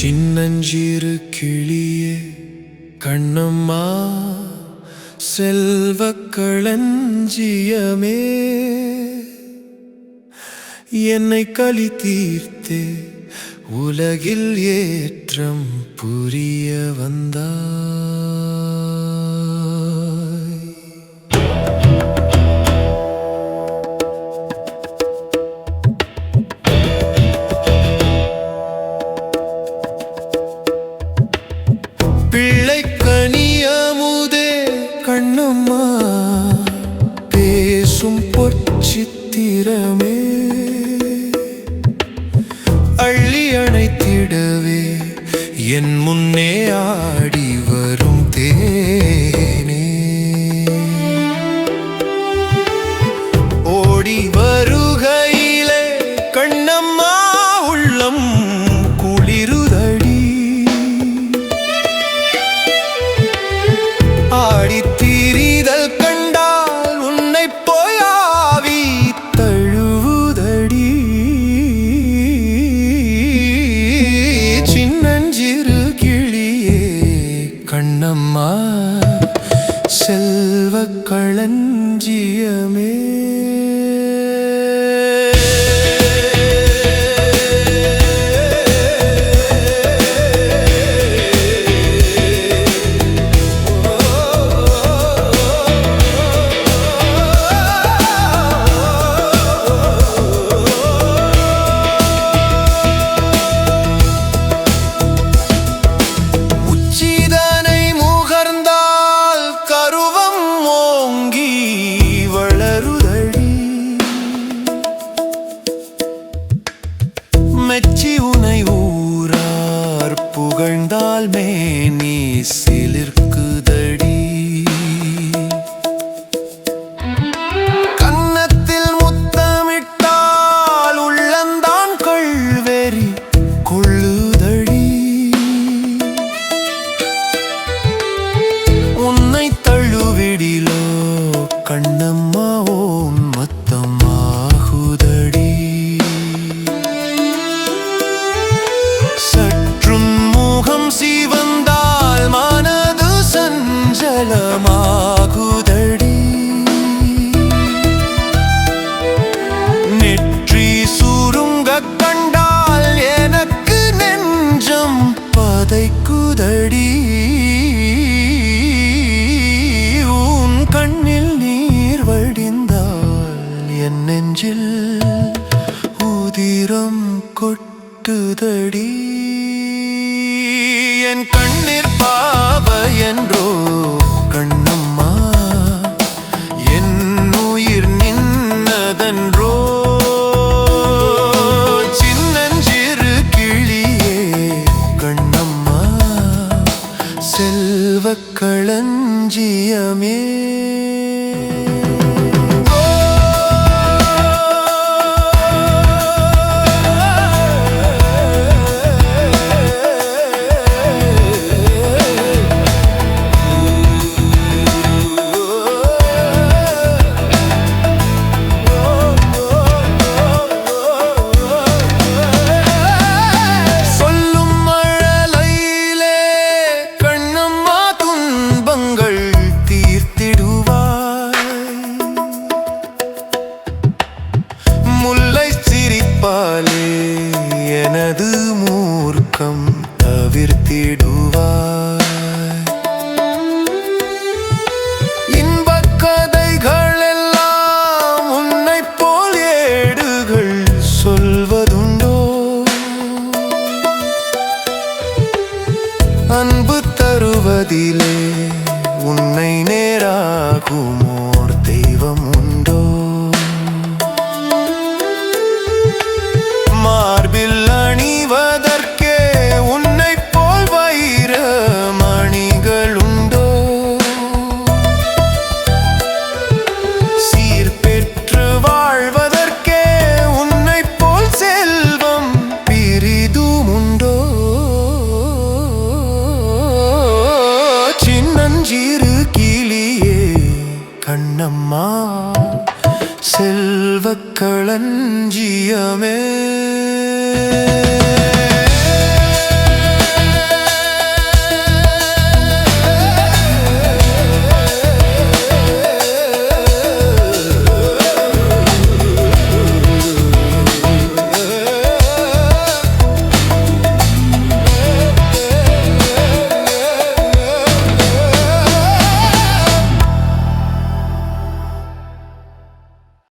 சின்னஞ்சிறு கிளியே கண்ணம்மா செல்வ களஞ்சியமே. என்னை களி தீர்த்தே உலகில் ஏற்றம் புரிய வந்தாய் பிள்ளை கனியமுதே கண்ணம்மா பேசும் பொச்சித்திரமே அள்ளி அணைத்திடவே என் முன்னே ஆடி வரும் தேனே. ஓடி வரும் களஞ்சியமே. beni silir பதைக்குதடி உன் கண்ணில் நீர் வடிந்தால் என் நெஞ்சில் உதிரம் கொட்டுதடி. என் கண்ணீர் பாவ என்றோ களஞ்சியமே பாலே எனது மூர்க்கம் தவிர்த்திடுவாய். இன்பக் கதைகள் எல்லாம் உன்னை போல் ஏடுகள் சொல்வதுண்டோ? அன்பு தருவதிலே உன்னை நேராகுமோர் தெய்வம் உன் கண்ணம்மா செல்வக்களஞ்சியமே